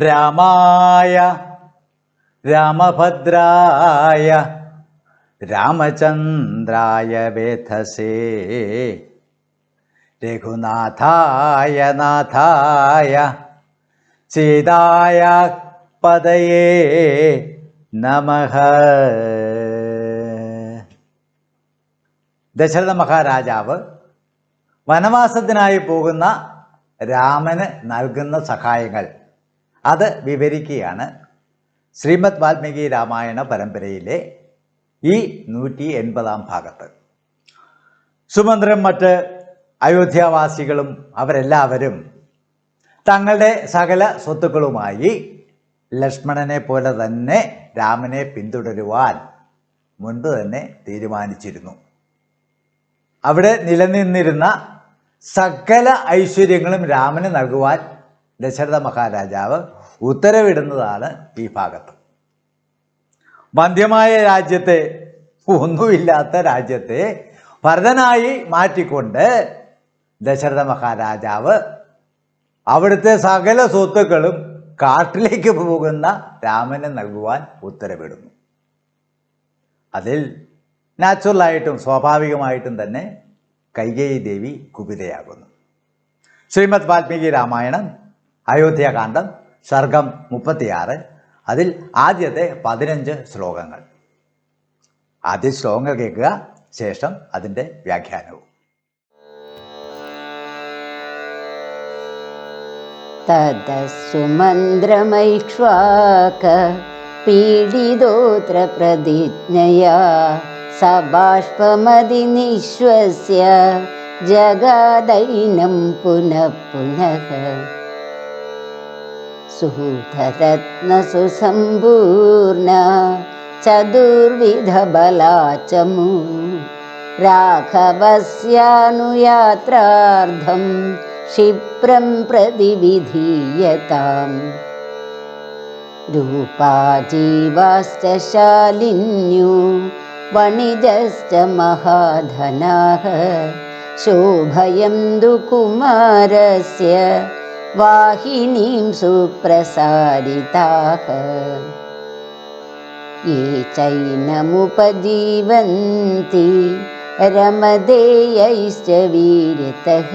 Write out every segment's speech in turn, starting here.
രാമായ രാമഭദ്രായ രാമചന്ദ്രായ വേധസേ രഘുനാഥായ നാഥായ സീതായ പതയേ നമഃ. ദശരഥ മഹാരാജാവ് വനവാസത്തിനായി പോകുന്ന രാമന് നൽകുന്ന സഹായങ്ങൾ. അത് വിവരിക്കുകയാണ് ശ്രീമദ് വാൽമീകി രാമായണ പരമ്പരയിലെ ഈ നൂറ്റി എൺപതാം ഭാഗത്ത്. സുമന്ത്രം മറ്റ് അയോധ്യാവാസികളും അവരെല്ലാവരും തങ്ങളുടെ സകല സ്വത്തുക്കളുമായി ലക്ഷ്മണനെ പോലെ തന്നെ രാമനെ പിന്തുടരുവാൻ മുൻപ് തന്നെ തീരുമാനിച്ചിരുന്നു. അവിടെ നിലനിന്നിരുന്ന സകല ഐശ്വര്യങ്ങളും രാമന് നൽകുവാൻ ദശരഥ മഹാരാജാവ് ഉത്തരവിടുന്നതാണ് ഈ ഭാഗത്ത്. മധ്യമായ രാജ്യത്തെ ഒന്നുമില്ലാത്ത രാജ്യത്തെ ഭരതനായി മാറ്റിക്കൊണ്ട് ദശരഥ മഹാരാജാവ് അവിടുത്തെ സകല സ്വത്തുക്കളും കാട്ടിലേക്ക് പോകുന്ന രാമന് നൽകുവാൻ ഉത്തരവിടുന്നു. അതിൽ നാച്ചുറലായിട്ടും സ്വാഭാവികമായിട്ടും തന്നെ കൈകേയി ദേവി കുപിതയാകുന്നു. ശ്രീമദ് വാൽമീകി രാമായണം അയോധ്യകാന്ഡം സർഗം മുപ്പത്തിയാറ് അതിൽ ആദ്യത്തെ പതിനഞ്ച് ശ്ലോകങ്ങൾ. ആദ്യ ശ്ലോകങ്ങൾ കേൾക്കുക ശേഷം അതിന്റെ വ്യാഖ്യാനവും. തദസുമന്ത്രമൈക്ഷ്വാക പീഡിതോത്ര പ്രതിജ്ഞയാ സബാഷ്പമതിനിശ്വസ്യ ജഗാദൈനം പുനഃ പുനഃ. पुनः सुधरत्नसुसम्पूर्णा चतुर्विधबला च मू राघवस्यानुयात्रार्थं क्षिप्रं प्रतिविधीयताम्। रूपा जीवाश्च शालिन्यो वणिजश्च महाधनाः। शोभयन्तु कुमारस्य वाहिनीं सुप्रसारिताः। ये चैनमुपजीवन्ति रमदेयैश्च वीरतः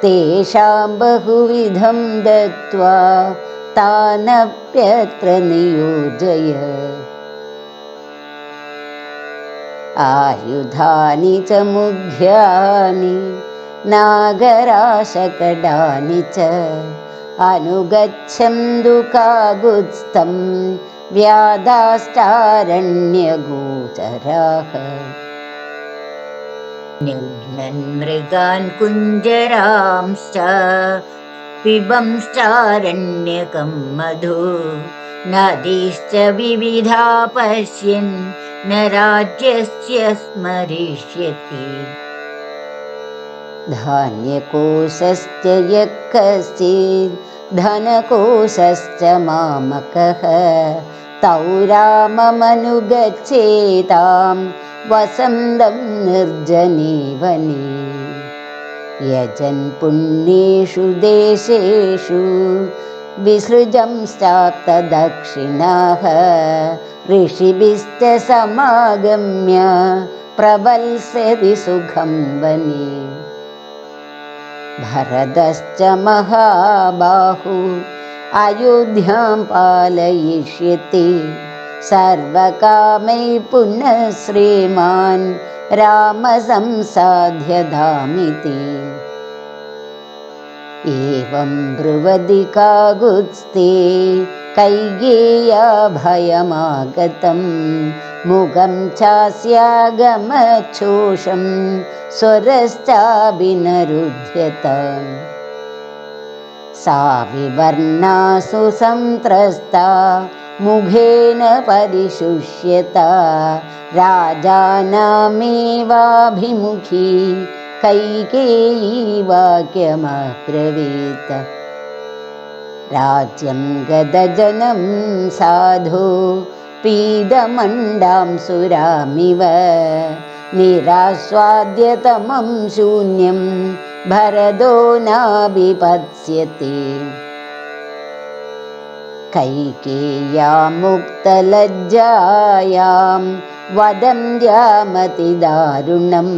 तेषां बहुविधं दत्त्वा तानप्यत्र नियोजय। आयुधानि च मुघ्यानि नागराशकडानि च अनुगच्छन्तु कागुत्स्थं व्यादाष्टारण्यगोचराः निर्घ्नन्मृगान् कुञ्जरांश्च पिबंश्चारण्यकं मधु नदीश्च विविधा पश्यन् न राज्यस्य स्मरिष्यति धान्यकोशश्च यः कश्चित् धनकोशश्च मामकः। तौ राममनुगच्छेतां वसन्तं निर्जने वने यजन् पुण्येषु देशेषु विसृजंश्चाप्तदक्षिणाः ऋषिभिश्च समागम्य प्रवल्स्यति सुखं वने भरतश्च महाबाहु अयोध्यां पालयिष्यति। सर्वकामै पुनः श्रीमान् रामसंसाध्यधामिति एवं ब्रुवदि कागुत्स्ते कैगेया भयमागतं मुखं चास्यागमच्छोषं स्वरश्चाभिनरुध्यत। सा विवर्णा सुसन्त्रस्ता मुखेन परिशुष्यता राजानामेवाभिमुखी कैकेयी वाक्यमब्रवीत् राज्यं गदजनं साधु पीदमण्डां सुरामिव निरास्वाद्यतमं शून्यं भरदो नाभिपत्स्यते। कैकेय्यामुक्तलज्जायां वदन्त्यामतिदारुणं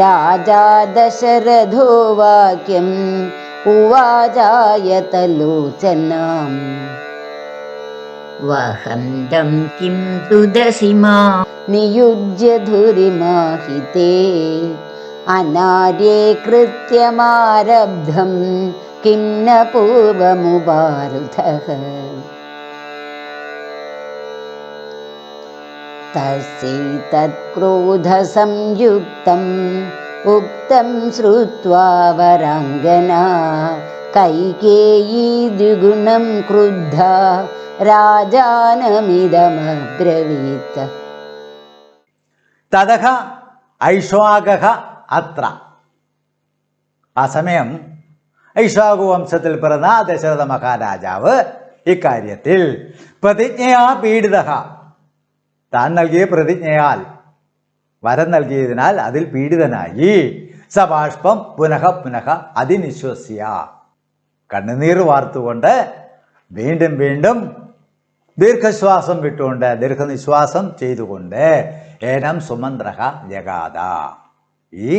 राजा दशरथो वाक्यम् उवाचायतलोचनाम् वहन्तं किं तुदसि मा? नियुज्य धुरिमाहिते। अनार्ये कृत्यमारब्धं किं न पूर्वमुपारुधः। तस्यैतत्क्रोधसंयुक्तम् उक्तं श्रुत्वा वराङ्गना कैकेयी द्विगुणं क्रुद्धा राजानमिदमब्रवीत् തതഹ ഐശ്വാകഹ അത്ര ആ സമയം ഐശ്വാകു വംശത്തിൽ പിറന്ന ദശരഥ മഹാരാജാവ് ഇക്കാര്യത്തിൽ പ്രതിജ്ഞയാ പീഡിത താൻ നൽകിയ പ്രതിജ്ഞയാൽ വരം നൽകിയതിനാൽ അതിൽ പീഡിതനായി. സബാഷ്പം പുനഃ പുനഃ അതിനിശ്വസ്യ. കണ്ണുനീർ വാർത്തുകൊണ്ട് വീണ്ടും വീണ്ടും ദീർഘശ്വാസം വിട്ടുകൊണ്ട് ദീർഘനിശ്വാസം ചെയ്തുകൊണ്ട് ഏനം സുമന്ത്രഹ ജഗാത. ഈ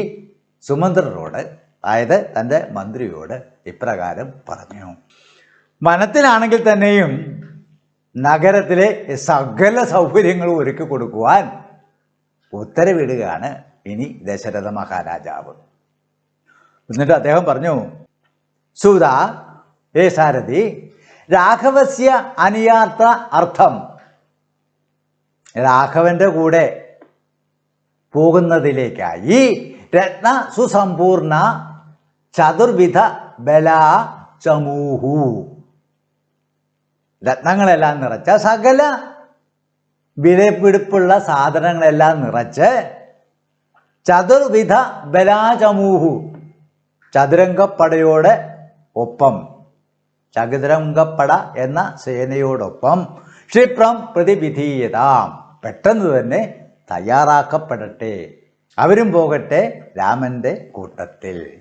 സുമന്ത്രരോട് അതായത് തന്റെ മന്ത്രിയോട് ഇപ്രകാരം പറഞ്ഞു. വനത്തിലാണെങ്കിൽ തന്നെയും നഗരത്തിലെ സകല സൗകര്യങ്ങളും ഒരുക്കി കൊടുക്കുവാൻ ഉത്തരവിടുകയാണ് ഇനി ദശരഥ മഹാരാജാവ്. എന്നിട്ട് അദ്ദേഹം പറഞ്ഞു സൂത ഏ സാരഥി രാഘവസ്യ അനുയാത്ര അർത്ഥം. രാഘവന്റെ കൂടെ പോകുന്നതിലേക്കായി രത്ന സുസമ്പൂർണ ചതുർവിധ ബല ചമൂഹു. രത്നങ്ങളെല്ലാം നിറച്ച സകല വിലപിടിപ്പുള്ള സാധനങ്ങളെല്ലാം നിറച്ച് ചതുർവിധ ബലാചമൂഹു. ചതുരംഗപ്പടയോടെ ഒപ്പം. ചതുരംഗപ്പട എന്ന സേനയോടൊപ്പം ക്ഷിപ്രം പ്രതിവിധീയതാം. പെട്ടെന്ന് തന്നെ തയ്യാറാക്കപ്പെടട്ടെ. അവരും പോകട്ടെ രാമന്റെ കൂട്ടത്തിൽ.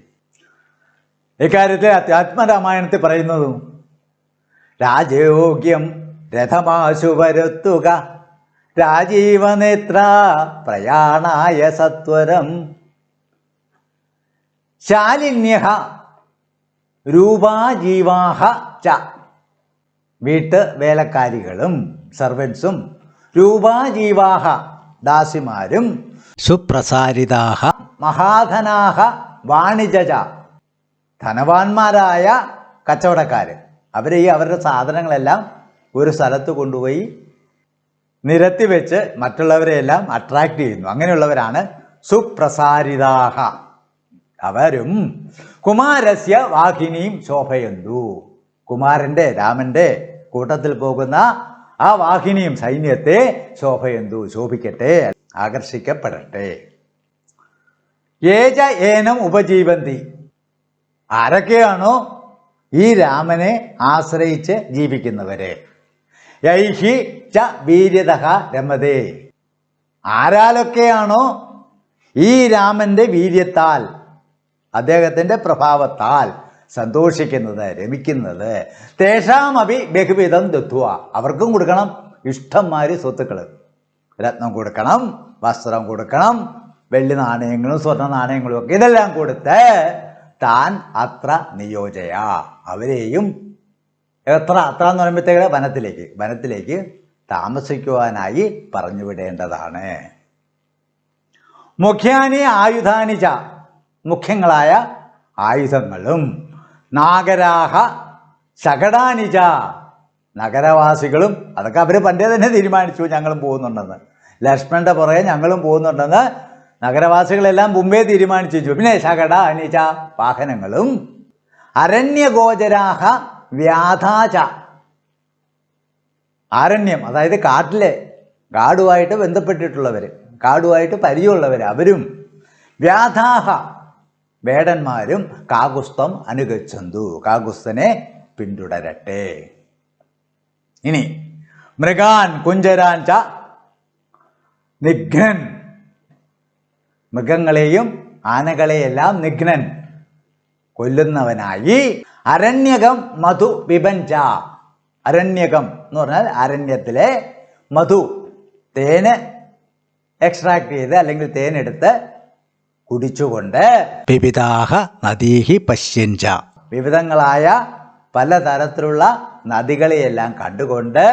ഇക്കാര്യത്തിൽ ആത്മരാമായണത്തിൽ പറയുന്നതും രാജയോഗ്യം രഥമാശു വരുത്തുക. രാജീവനേത്ര പ്രയാണായ സത്വരം. ശാലിന്യ രൂപാജീവാഹ ച. വീട്ട് വേലക്കാരികളും സർവൻസും രൂപാജീവാഹ ദാസിമാരും സുപ്രസാരിതാഹ മഹാധനാഹ വാണിജജ ധനവാന്മാരായ കച്ചവടക്കാർ അവരെ ഈ അവരുടെ സാധനങ്ങളെല്ലാം ഒരു സ്ഥലത്ത് കൊണ്ടുപോയി നിരത്തി വെച്ച് മറ്റുള്ളവരെയെല്ലാം അട്രാക്റ്റ് ചെയ്യുന്നു. അങ്ങനെയുള്ളവരാണ് സുപ്രസാരിതാഹ. അവരും കുമാരസ്യ വാഹിനിയും ശോഭയന്തു. കുമാരന്റെ രാമന്റെ കൂട്ടത്തിൽ പോകുന്ന ആ വാഹിനിയും സൈന്യത്തെ ശോഭയന്തു ശോഭിക്കട്ടെ ആകർഷിക്കപ്പെടട്ടെ. ഏജ ഏനം ഉപജീവന്തി. ആരൊക്കെയാണോ ഈ രാമനെ ആശ്രയിച്ച് ജീവിക്കുന്നവരെ? യൈഹി ച വീര്യത രമതേ. ആരാലൊക്കെയാണോ ഈ രാമന്റെ വീര്യത്താൽ അദ്ദേഹത്തിന്റെ പ്രഭാവത്താൽ സന്തോഷിക്കുന്നത് രമിക്കുന്നത്. തേഷാമഭി ബഹുവിധം ദത്വ അവർക്കും കൊടുക്കണം. ഇഷ്ടംമാതിരി സ്വത്തുക്കൾ രത്നം കൊടുക്കണം വസ്ത്രം കൊടുക്കണം വെള്ളി നാണയങ്ങളും സ്വർണ നാണയങ്ങളും ഒക്കെ ഇതെല്ലാം കൊടുത്ത് താൻ അത്ര നിയോജയ. അവരെയും എത്ര അത്ര എന്ന് പറയുമ്പോഴത്തേക്ക് വനത്തിലേക്ക് വനത്തിലേക്ക് താമസിക്കുവാനായി പറഞ്ഞു വിടേണ്ടതാണ് മുഖ്യാനി ആയുധാനി ച മുഖ്യങ്ങളായ ആയുധങ്ങളും നാഗരാഹ ശകടാനിച നഗരവാസികളും അതൊക്കെ അവർ പണ്ടേ തന്നെ തീരുമാനിച്ചു ഞങ്ങളും പോകുന്നുണ്ടെന്ന് ലക്ഷ്മണന്റെ പുറകെ ഞങ്ങളും പോകുന്നുണ്ടെന്ന് നഗരവാസികളെല്ലാം മുമ്പേ തീരുമാനിച്ചു. പിന്നെ ശകട അനിച വാഹനങ്ങളും അരണ്യഗോചരാഹ വ്യാധാച ആരണ്യം അതായത് കാട്ടിലെ കാടുമായിട്ട് ബന്ധപ്പെട്ടിട്ടുള്ളവർ കാടുമായിട്ട് പരിചയമുള്ളവർ അവരും വ്യാധാഹ. വേടന്മാരും കാകുസ്തം അനുഗച്ഛന്തു. കാകുസ്തനെ പിന്തുടരട്ടെ. ഇനി മൃഗാൻ കുഞ്ചരാൻ ച. നിഘ്നൻ. മൃഗങ്ങളെയും ആനകളെയെല്ലാം നിഘ്നൻ കൊല്ലുന്നവനായി അരണ്യകം മധു വിപഞ്ച അരണ്യകം എന്ന് പറഞ്ഞാൽ അരണ്യത്തിലെ മധു. തേന് എക്സ്ട്രാക്ട് ചെയ്ത് അല്ലെങ്കിൽ തേനെടുത്ത് കുടിച്ചുകൊണ്ട് വിവിധാഹ നദീഹി പശ്യഞ്ച. വിവിധങ്ങളായ പലതരത്തിലുള്ള നദികളെയെല്ലാം കണ്ടുകൊണ്ട്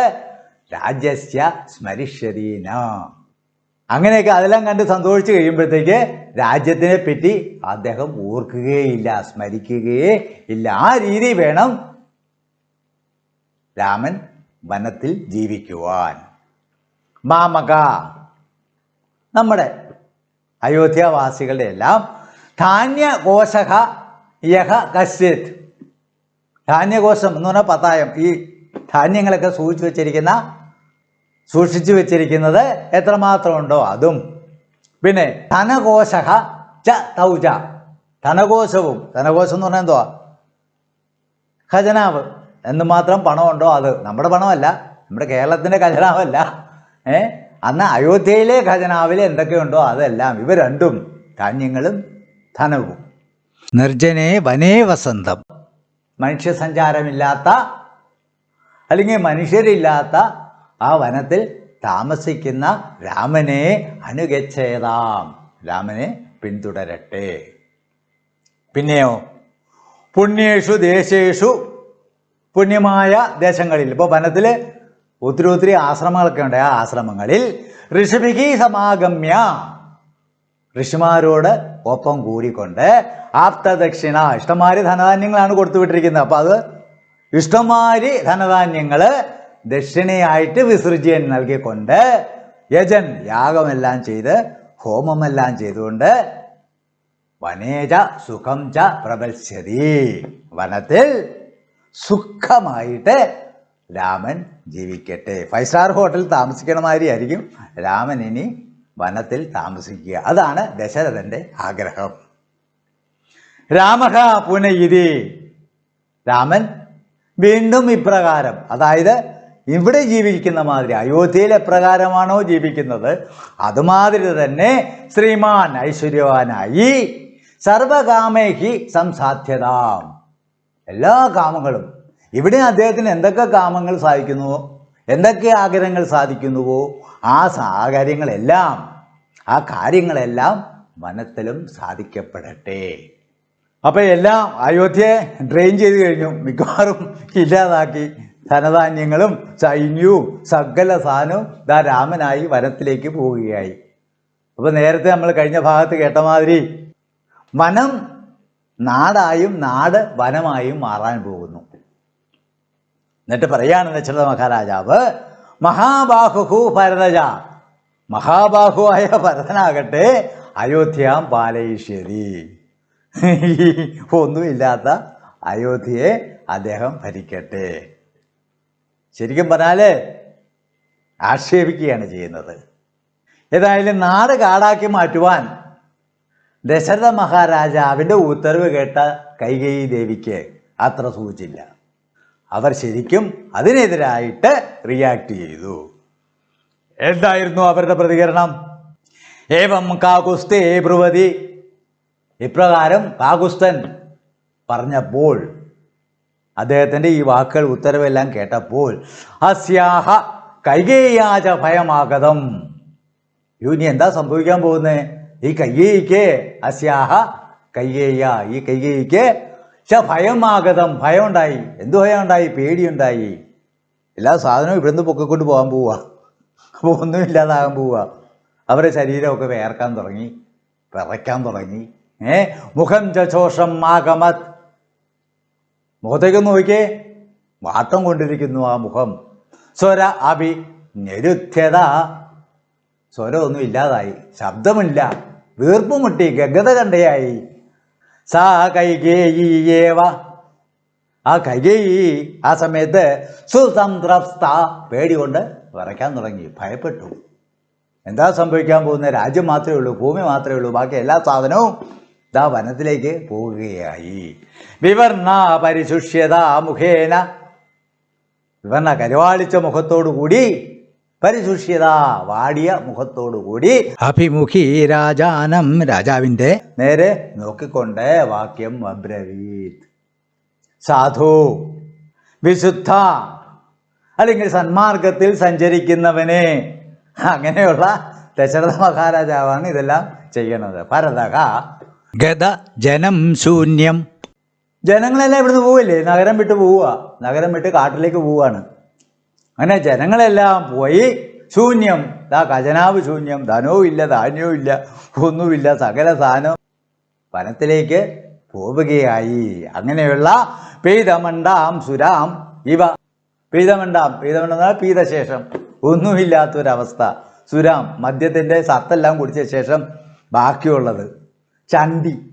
രാജസ്യ സ്മരിഷ്യതീന. അങ്ങനെയൊക്കെ അതെല്ലാം കണ്ട് സന്തോഷിച്ച് കഴിയുമ്പോഴത്തേക്ക് രാജ്യത്തിനെ പറ്റി അദ്ദേഹം ഓർക്കുകയില്ല സ്മരിക്കുകയേ ഇല്ല. ആ രീതി വേണം രാമൻ വനത്തിൽ ജീവിക്കുവാൻ. മാമക നമ്മുടെ അയോധ്യവാസികളുടെ എല്ലാം ധാന്യകോശക യഹ കശ്യത് ധാന്യകോശം എന്ന് പറഞ്ഞാൽ പത്തായം. ഈ ധാന്യങ്ങളൊക്കെ സൂക്ഷിച്ചു വെച്ചിരിക്കുന്ന സൂക്ഷിച്ചു വെച്ചിരിക്കുന്നത് എത്രമാത്രം ഉണ്ടോ അതും. പിന്നെ ധനകോശക ച തൗജ ധനകോശവും ധനകോശം എന്ന് പറഞ്ഞാൽ എന്തുവാ? ഖജനാവ്. എന്തുമാത്രം പണമുണ്ടോ അത്? നമ്മുടെ പണമല്ല. നമ്മുടെ കേരളത്തിന്റെ ഖജനാവല്ല. ഏ? അന്ന് അയോധ്യയിലെ ഖജനാവിൽ എന്തൊക്കെയുണ്ടോ അതെല്ലാം. ഇവ രണ്ടും ധാന്യങ്ങളും ധനവും. നിർജനെ വനേ വസന്തം. മനുഷ്യസഞ്ചാരമില്ലാത്ത അല്ലെങ്കിൽ മനുഷ്യരില്ലാത്ത ആ വനത്തിൽ താമസിക്കുന്ന രാമനെ അനുഗച്ഛേതാം. രാമനെ പിന്തുടരട്ടെ. പിന്നെയോ? പുണ്യേഷു ദേശേഷു പുണ്യമായ ദേശങ്ങളിൽ. ഇപ്പോൾ വനത്തിൽ ഒത്തിരി ഒത്തിരി ആശ്രമങ്ങളൊക്കെ ഉണ്ട്. ആ ആശ്രമങ്ങളിൽ ഋഷിഭികി സമാഗമ്യ. ഋഷിമാരോട് ഒപ്പം കൂടിക്കൊണ്ട് ആപ്തദക്ഷിണ. ഇഷ്ടംമാരി ധനധാന്യങ്ങളാണ് കൊടുത്തു വിട്ടിരിക്കുന്നത് അപ്പോൾ അത് ഇഷ്ടംമാരി ധനധാന്യങ്ങൾ ദക്ഷിണയായിട്ട് വിസർജ്യൻ നൽകിക്കൊണ്ട് യജൻ യാഗമെല്ലാം ചെയ്ത് ഹോമമെല്ലാം ചെയ്തുകൊണ്ട് വനേജ സുഖം ച പ്രബൽസ്യതി വനത്തിൽ സുഖമായിട്ട് രാമൻ ജീവിക്കട്ടെ. ഫൈവ് സ്റ്റാർ ഹോട്ടലിൽ താമസിക്കണ മാതിരിയായിരിക്കും രാമൻ ഇനി വനത്തിൽ താമസിക്കുക. അതാണ് ദശരഥന്റെ ആഗ്രഹം. രാമഹ പുനയിതി. രാമൻ വീണ്ടും ഇപ്രകാരം അതായത് ഇവിടെ ജീവിക്കുന്ന മാതിരി അയോധ്യയിൽ എപ്രകാരമാണോ ജീവിക്കുന്നത്? അതുമാതിരി തന്നെ ശ്രീമാൻ ഐശ്വര്യവാനായി സർവകാമേഹി സംസാധ്യതാം. എല്ലാ കാമങ്ങളും. ഇവിടെ അദ്ദേഹത്തിന് എന്തൊക്കെ കാമങ്ങൾ സാധിക്കുന്നുവോ എന്തൊക്കെ ആഗ്രഹങ്ങൾ സാധിക്കുന്നുവോ? ആ കാര്യങ്ങളെല്ലാം ആ കാര്യങ്ങളെല്ലാം വനത്തിലും സാധിക്കപ്പെടട്ടെ. അപ്പോൾ എല്ലാം അയോധ്യയെ ഡ്രെയിൻ ചെയ്ത് കഴിഞ്ഞു. മിക്കവാറും ഇല്ലാതാക്കി. ധനധാന്യങ്ങളും സൈന്യവും സകല സാധനവും ദാ രാമനായി വനത്തിലേക്ക് പോവുകയായി. അപ്പോൾ നേരത്തെ നമ്മൾ കഴിഞ്ഞ ഭാഗത്ത് കേട്ട മാതിരി വനം നാടായും നാട് വനമായും മാറാൻ പോകുന്നു. എന്നിട്ട് പറയാണ് ദശരഥ മഹാരാജാവ് മഹാബാഹു ഭരതജ. ആയ ഭരതനാകട്ടെ അയോധ്യാം പാലയിഷ്യതി. ഒന്നുമില്ലാത്ത അയോധ്യയെ അദ്ദേഹം ഭരിക്കട്ടെ. ശരിക്കും പറഞ്ഞാൽ ആക്ഷേപിക്കുകയാണ് ചെയ്യുന്നത്. ഏതായാലും നാട് കാടാക്കി മാറ്റുവാൻ ദശരഥ മഹാരാജാവിന്റെ ഉത്തരവ് കേട്ട കൈകൈ ദേവിക്ക് അത്ര സൂചിച്ചില്ല. അവർ ശരിക്കും അതിനെതിരായിട്ട് റിയാക്ട് ചെയ്തു. എന്തായിരുന്നു അവരുടെ പ്രതികരണം? ഏവം കാകുസ്തേ ബ്രുവതി. ഇപ്രകാരം കാകുസ്തൻ പറഞ്ഞപ്പോൾ അദ്ദേഹത്തിന്റെ ഈ വാക്കുകൾ ഉത്തരവെല്ലാം കേട്ടപ്പോൾ അസ്യാഹ കൈകേയാച ഭയമാഗതം. ഇനി എന്താ സംഭവിക്കാൻ പോകുന്നത് ഈ കയ്യേയിക്ക് അസ്യാഹ കയ്യേയ ഈ കയ്യേയിക്ക് ച ഭയമാഗതം ഭയമുണ്ടായി എന്തു ഭയം ഉണ്ടായി പേടിയുണ്ടായി. എല്ലാ സാധനവും ഇവിടുന്ന് പൊക്കിക്കൊണ്ട് പോകാൻ പോവുക അപ്പോൾ ഒന്നുമില്ലാതാകാൻ പോവുക അവരുടെ ശരീരമൊക്കെ വേർക്കാൻ തുടങ്ങി വിറയ്ക്കാൻ തുടങ്ങി. ഏ? മുഖം ചോഷം ആഗമത്. മുഖത്തേക്ക് നോക്കിയേ. വാട്ടം കൊണ്ടിരിക്കുന്നു ആ മുഖം. സ്വര അഭി നിരുദ്ധ്യത സ്വരമൊന്നും ഇല്ലാതായി. ശബ്ദമില്ല. വീർപ്പ് മുട്ടി. ഗഗത കണ്ടയായി. സാ കൈകേയേവ ആ കൈകേയി ആ സമയത്ത് സുസംതൃപ്ത പേടി കൊണ്ട് തുടങ്ങി. ഭയപ്പെട്ടു. എന്താ സംഭവിക്കാൻ പോകുന്ന രാജ്യം മാത്രമേ ഉള്ളൂ ഭൂമി മാത്രമേ ഉള്ളൂ. ബാക്കി എല്ലാ സാധനവും ദാ വനത്തിലേക്ക് പോവുകയായി. വിവർണ പരിശുഷ്യത മുഖേന. വിവർണ കരുവാളിച്ച മുഖത്തോടുകൂടി പരിശുഷ്യത വാടിയ മുഖത്തോടുകൂടി. അഭിമുഖി രാജാനം രാജാവിന്റെ നേരെ നോക്കിക്കൊണ്ട് വാക്യം അബ്രവീത് സാധു വിശുദ്ധ അല്ലെങ്കിൽ സന്മാർഗത്തിൽ സഞ്ചരിക്കുന്നവനെ. അങ്ങനെയുള്ള ദശരഥ മഹാരാജാവാണ് ഇതെല്ലാം ചെയ്യണത് ഭരതക ഗത ജനം ശൂന്യം. ജനങ്ങളെല്ലാം ഇവിടുന്ന് പോവില്ലേ? നഗരം വിട്ട് പോവുക. നഗരം വിട്ട് കാട്ടിലേക്ക് പോവുകയാണ്. അങ്ങനെ ജനങ്ങളെല്ലാം പോയി. ശൂന്യം. ദാ ഖജനാവ് ശൂന്യം. ധനവും ഇല്ല ധാന്യവും ഇല്ല ഒന്നുമില്ല സകല സാധനവും. വനത്തിലേക്ക് പോവുകയായി. അങ്ങനെയുള്ള പീതമണ്ടാം സുരാം ഇവ. പീതമണ്ടാം എന്നാൽ പീതശേഷം. ഒന്നുമില്ലാത്തൊരവസ്ഥ. സുരാം മദ്യത്തിന്റെ സത്തെല്ലാം കുടിച്ച ശേഷം ബാക്കിയുള്ളത്. ചണ്ടി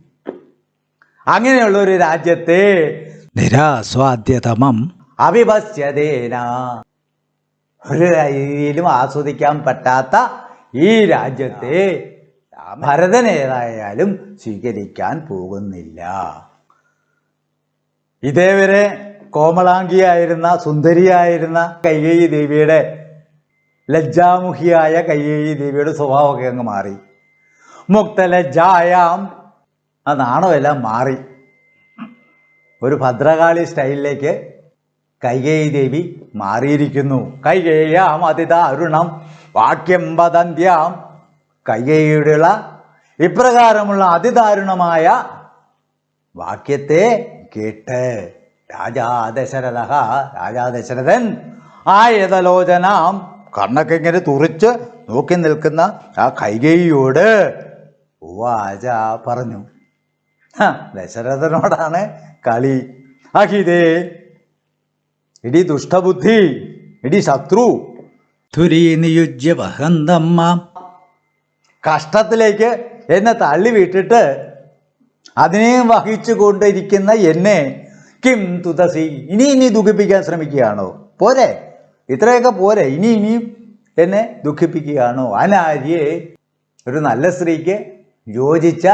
അങ്ങനെയുള്ള ഒരു രാജ്യത്തെ നിരാസ്വാദ്യതമം. അവിഭസ്യതേന. ഒരു രീതിയിലും ആസ്വദിക്കാൻ പറ്റാത്ത ഈ രാജ്യത്തെ ഭരതൻ ഏതായാലും സ്വീകരിക്കാൻ പോകുന്നില്ല. ഇതേവരെ കോമളാംഗിയായിരുന്ന സുന്ദരിയായിരുന്ന കൈകേയി ദേവിയുടെ ലജ്ജാമുഖിയായ കൈകേയി ദേവിയുടെ സ്വഭാവമൊക്കെ അങ്ങ് മാറി. മുക്തലജ്ജായാം ആ നാണമെല്ലാം മാറി. ഒരു ഭദ്രകാളി സ്റ്റൈലിലേക്ക് കൈകേയി ദേവി മാറിയിരിക്കുന്നു. കൈകേയാം അതിദാരുണം. വാക്യം വദന്ത്യാം. കൈകേയിയുടെയുള്ള ഇപ്രകാരമുള്ള അതിദാരുണമായ വാക്യത്തെ കേട്ട് രാജാ ദശരഥ രാജാ ദശരഥൻ ആയതലോചനാം. കണ്ണൊക്കെ ഇങ്ങനെ തുറിച്ച് നോക്കി നിൽക്കുന്ന ആ കൈകേയിയോട് വാച പറഞ്ഞു. ദശരഥനോടാണ് കളി. അഹിതേ ഇടി ദുഷ്ടബുദ്ധി ഇടി ശത്രു. തുരീ നിയുജ്യ വഹന്തമ്മ. കഷ്ടത്തിലേക്ക് എന്നെ തള്ളി വിട്ടിട്ട് അതിനെ വഹിച്ചു കൊണ്ടിരിക്കുന്ന എന്നെ കിം തുതസി ഇനി ഇനി ദുഃഖിപ്പിക്കാൻ ശ്രമിക്കുകയാണോ? പോരെ ഇത്രയൊക്കെ പോരെ ഇനി ഇനിയും എന്നെ ദുഃഖിപ്പിക്കുകയാണോ? അനാര്യെ ഒരു നല്ല സ്ത്രീക്ക് യോജിച്ച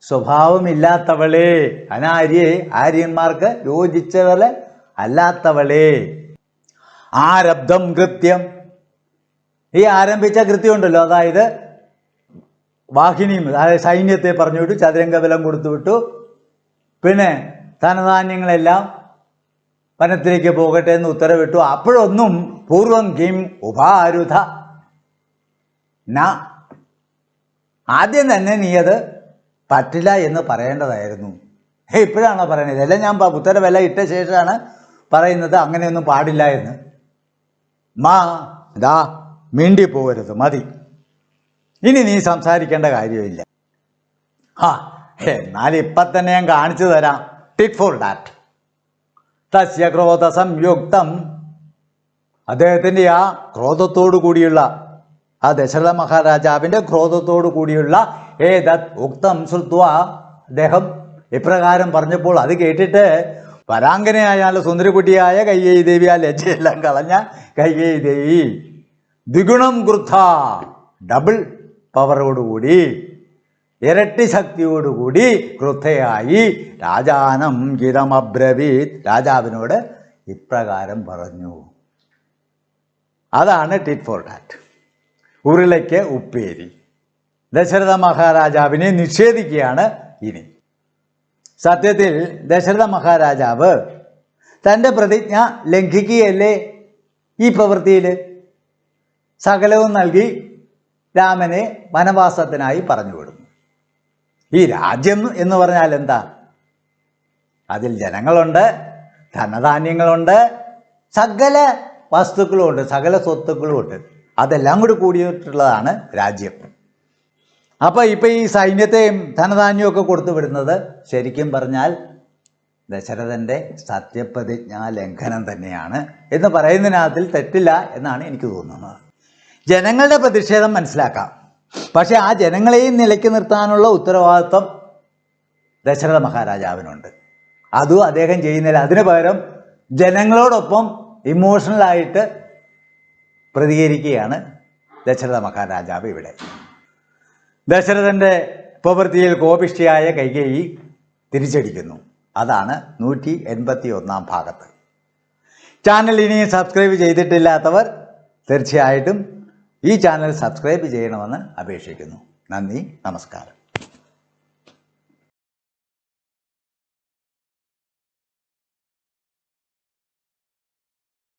സ്വഭാവമില്ലാത്തവളെ. അനാര്യെ ആര്യന്മാർക്ക് യോജിച്ചവളെ അല്ലാത്തവളെ. ആരബ്ധം കൃത്യം. ഈ ആരംഭിച്ച കൃത്യം ഉണ്ടല്ലോ. അതായത് വാഹിനിയും അതായത് സൈന്യത്തെ പറഞ്ഞു വിട്ടു ചതുരംഗബലം കൊടുത്തു വിട്ടു. പിന്നെ ധനധാന്യങ്ങളെല്ലാം വനത്തിലേക്ക് പോകട്ടെ എന്ന് ഉത്തരവിട്ടു. അപ്പോഴൊന്നും പൂർവം കിം ഉപാരുധ. ന ആദ്യം തന്നെ നീ അത് പറ്റില്ല എന്ന് പറയേണ്ടതായിരുന്നു. ഇപ്പോഴാണോ പറയുന്നത്? അല്ല ഞാൻ പ- ഉത്തരവെല്ലാം ഇട്ട ശേഷമാണ് പറയുന്നത്. അങ്ങനെയൊന്നും പാടില്ല എന്ന്. മാ ദാ മിണ്ടി പോകരുത് മതി. ഇനി നീ സംസാരിക്കേണ്ട കാര്യമില്ല. ആ എന്നാൽ ഇപ്പം തന്നെ ഞാൻ കാണിച്ചു തരാം. ടിറ്റ് ഫോർ ഡാറ്റ് തസ്യ ക്രോധ സംയുക്തം അദ്ദേഹത്തിന്റെ ആ ക്രോധത്തോടു കൂടിയുള്ള ആ ദശരഥ മഹാരാജാവിന്റെ ക്രോധത്തോടു കൂടിയുള്ള ഏതത് ഉക്തം ശ്രുത്വ. അദ്ദേഹം ഇപ്രകാരം പറഞ്ഞപ്പോൾ അത് കേട്ടിട്ട് പരാങ്കനയായാലും സുന്ദരകുട്ടിയായ കയ്യേയി ദേവി ആ ലജ്ജയെല്ലാം കളഞ്ഞ കയ്യേയി ദേവി ദ്വിഗുണം കൃഥ ഡബിൾ പവറോടുകൂടി ഇരട്ടി ശക്തിയോടുകൂടി ക്രുദ്ധയായി രാജാനം ഗിതമബ്രവീത് രാജാവിനോട് ഇപ്രകാരം പറഞ്ഞു. അതാണ് ടിറ്റ് ഫോർ ടാറ്റ് ഉരുളയ്ക്ക് ഉപ്പേരി. ദശരഥ മഹാരാജാവിനെ നിഷേധിക്കുകയാണ് ഇനി. സത്യത്തിൽ ദശരഥ മഹാരാജാവ് തന്റെ പ്രതിജ്ഞ ലംഘിക്കുകയല്ലേ ഈ പ്രവൃത്തിയിൽ സകലവും നൽകി രാമനെ വനവാസത്തിനായി പറഞ്ഞു വിടുന്നു. ഈ രാജ്യം എന്ന് പറഞ്ഞാൽ എന്താ? അതിൽ ജനങ്ങളുണ്ട് ധനധാന്യങ്ങളുണ്ട് സകല വസ്തുക്കളുമുണ്ട് സകല സ്വത്തുക്കളുമുണ്ട്. അതെല്ലാം കൂടി കൂടിയിട്ടുള്ളതാണ് രാജ്യം. അപ്പോൾ ഇപ്പോൾ ഈ സൈന്യത്തെയും ധനധാന്യവും ഒക്കെ കൊടുത്തു വിടുന്നത് ശരിക്കും പറഞ്ഞാൽ ദശരഥന്റെ സത്യപ്രതിജ്ഞാ ലംഘനം തന്നെയാണ് എന്ന് പറയുന്നതിനകത്തിൽ തെറ്റില്ല എന്നാണ് എനിക്ക് തോന്നുന്നത്. ജനങ്ങളുടെ പ്രതിഷേധം മനസ്സിലാക്കാം. പക്ഷേ ആ ജനങ്ങളെയും നിലയ്ക്ക് നിർത്താനുള്ള ഉത്തരവാദിത്വം ദശരഥ മഹാരാജാവിനുണ്ട്. അതും അദ്ദേഹം ചെയ്യുന്നില്ല അതിനു പകരം ജനങ്ങളോടൊപ്പം ഇമോഷണലായിട്ട് പ്രതികരിക്കുകയാണ് ദശരഥ മഹാരാജാവ് ഇവിടെ. ദശരഥന്റെ പ്രവൃത്തിയിൽ കോപിഷ്ടിയായ കൈകേയി തിരിച്ചടിക്കുന്നു. അതാണ് നൂറ്റി എൺപത്തി ഒന്നാം ഭാഗത്ത്. ചാനൽ ഇനിയും സബ്സ്ക്രൈബ് ചെയ്തിട്ടില്ലാത്തവർ തീർച്ചയായിട്ടും ഈ ചാനൽ സബ്സ്ക്രൈബ് ചെയ്യണമെന്ന് അപേക്ഷിക്കുന്നു. നന്ദി നമസ്കാരം.